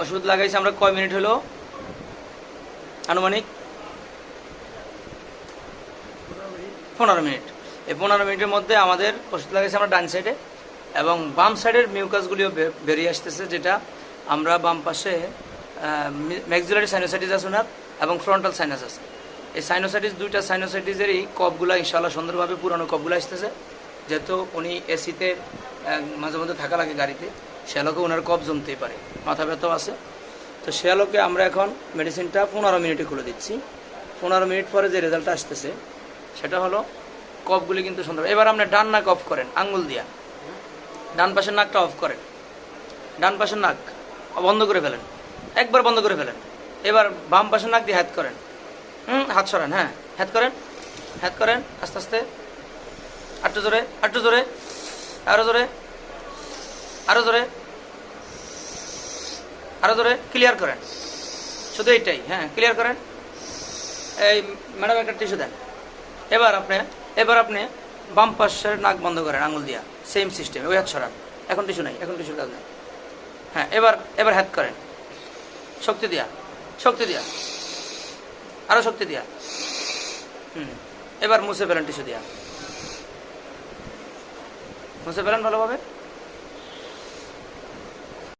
ওষুধ লাগাইছি, আমরা কয় মিনিট হলো? আনুমানিক? পনেরো মিনিট। এই পনেরো মিনিটের মধ্যে আমাদের ওষুধ লাগাইছি আমরা ডান সাইডে এবং বাম সাইডের মিউকাসগুলিও বেরিয়ে আসতেছে, যেটা আমরা বাম পাশে ম্যাক্সিলারি সাইনোসাইটিস আছে ওনার, এবং ফ্রন্টাল সাইনাস আছে। এই সাইনোসাইটিস দুইটা সাইনোসাইটিসেরই কপগুলো ইনশাল্লাহ সুন্দরভাবে পুরানো কপগুলো আসতেছে, যেহেতু উনি এসিতে মাঝে মধ্যে থাকা লাগে গাড়িতে। সেলোকে ওনার কপ জমতেই পারে, মাথা ব্যথাও আছে। তো সেলোকে আমরা এখন মেডিসিনটা পনেরো মিনিটে খুলে দিচ্ছি। পনেরো মিনিট পরে যে রেজাল্টটা আসতেছে, সেটা হলো কপগুলি কিন্তু সুন্দর। এবার আপনি ডান নাক অফ করেন, আঙ্গুল দিয়া। ডান পাশের নাকটা অফ করেন। ডান পাশের নাক বন্ধ করে ফেলেন। একবার বন্ধ করে ফেলেন। এবার বাম পাশের নাক দিয়ে হাত করেন। হুম, হাত সরান হ্যাঁ হাত করেন হাত করেন, আস্তে আস্তে। আটটু জোরে আটটু জোরে, আরও জোরে আরও জোরে। আরও ধরে ক্লিয়ার করেন। শুধু এইটাই হ্যাঁ ক্লিয়ার করেন। এই ম্যাডাম একটা টিস্যু দেন। এবার আপনি এবার আপনি বাম পাশের নাক বন্ধ করেন, আঙুল দিয়া। সেম সিস্টেম ওই হাত সরান। এখন টিস্যু নাই, এখন টিস্যু কাজ নেই হ্যাঁ এবার এবার হাত করেন। শক্তি দিয়া শক্তি দিয়া। আরও শক্তি দিয়া। হুম, এবার মুছে ফেলেন টিস্যু দিয়া। মুছে ফেলেন ভালোভাবে।